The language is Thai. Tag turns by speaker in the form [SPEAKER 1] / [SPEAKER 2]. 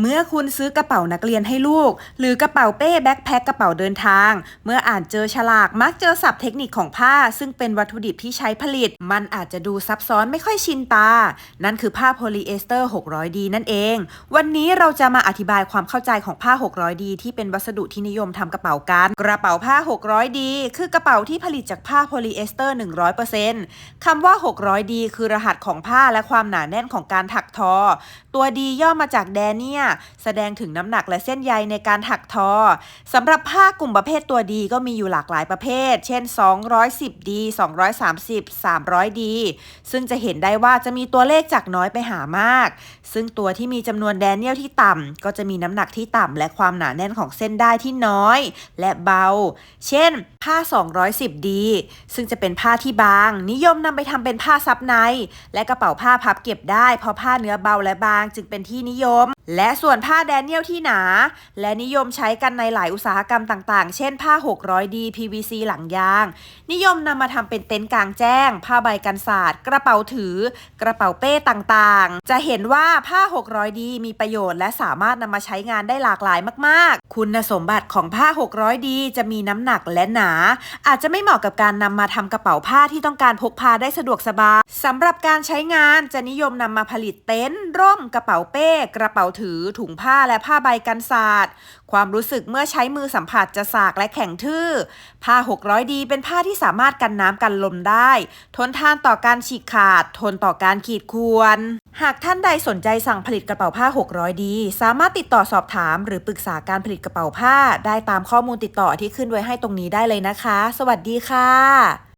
[SPEAKER 1] เมื่อคุณซื้อกระเป๋านักเรียนให้ลูก หรือกระเป๋าเป้แบ็คแพ็คกระเป๋าเดินทาง เมื่ออ่านเจอฉลากมักเจอศัพท์เทคนิคของผ้า ซึ่งเป็นวัตถุดิบที่ใช้ผลิต มันอาจจะดูซับซ้อนไม่ค่อยชินตา นั่นคือผ้าโพลีเอสเตอร์ 600D นั่นเอง วันนี้เราจะมาอธิบายความเข้าใจของผ้า 600D ที่เป็นวัสดุที่นิยมทำกระเป๋ากันกระเป๋าผ้า 600D คือกระเป๋าที่ผลิตจากผ้าโพลีเอสเตอร์ 100%คำว่า 600D คือรหัสของผ้าและความหนาแน่นของการถักทอ ตัว D ย่อมาจากแดเนียแสดงถึงน้ำหนักและเส้นใยในการถักทอสำหรับผ้ากลุ่มประเภทตัว D ก็มีอยู่หลากหลายประเภท เช่น 210D 230 300D ซึ่งจะเห็นได้ว่าจะมีตัวเลขจากน้อยไปหามาก ซึ่งตัวที่มีจำนวนแดเนียลที่ต่ำก็จะมีน้ำหนักที่ต่ำและความหนาแน่นของเส้นได้ที่น้อย และเบา เช่น ผ้า 210D ซึ่งจะเป็นผ้าที่บาง นิยมนำไปทำเป็นผ้าซับใน และกระเป๋าผ้าพับเก็บได้เพราะผ้าเนื้อเบาและบางจึงเป็นที่นิยม และส่วนผ้าแดเนียลที่หนา และนิยมใช้กันในหลายอุตสาหกรรมต่างๆ เช่นผ้า 600D PVC หลังยาง นิยมนำมาทำเป็นเต็นท์กลางแจ้ง ผ้าใบกันศาสตร์ กระเป๋าถือ กระเป๋าเป้ต่างๆ จะเห็นว่าผ้า 600D มีประโยชน์และสามารถนำมาใช้งานได้หลากหลายมากๆ คุณสมบัติของผ้า 600D จะมีน้ำหนักและหนา อาจจะไม่เหมาะกับการนำมาทำกระเป๋าผ้าที่ต้องการพกพาได้สะดวกสบายสำหรับการใช้งานจะนิยมนำมาผลิตเต็นท์ ร่ม กระเป๋าเป้ กระเป๋าถือ ถุงผ้าและผ้าใบกันศาสตร์ ความรู้สึกเมื่อใช้มือสัมผัสจะสากและแข็งทื่อ ผ้า 600D เป็นผ้าที่สามารถกันน้ำกันลมได้ ทนทานต่อการฉีกขาด ทนต่อการขีดข่วน หากท่านใดสนใจสั่งผลิตกระเป๋าผ้า 600D สามารถติดต่อสอบถาม หรือปรึกษาการผลิตกระเป๋าผ้า ได้ตามข้อมูลติดต่อที่ขึ้นไว้ให้ตรงนี้ได้เลยนะคะ สวัสดีค่ะ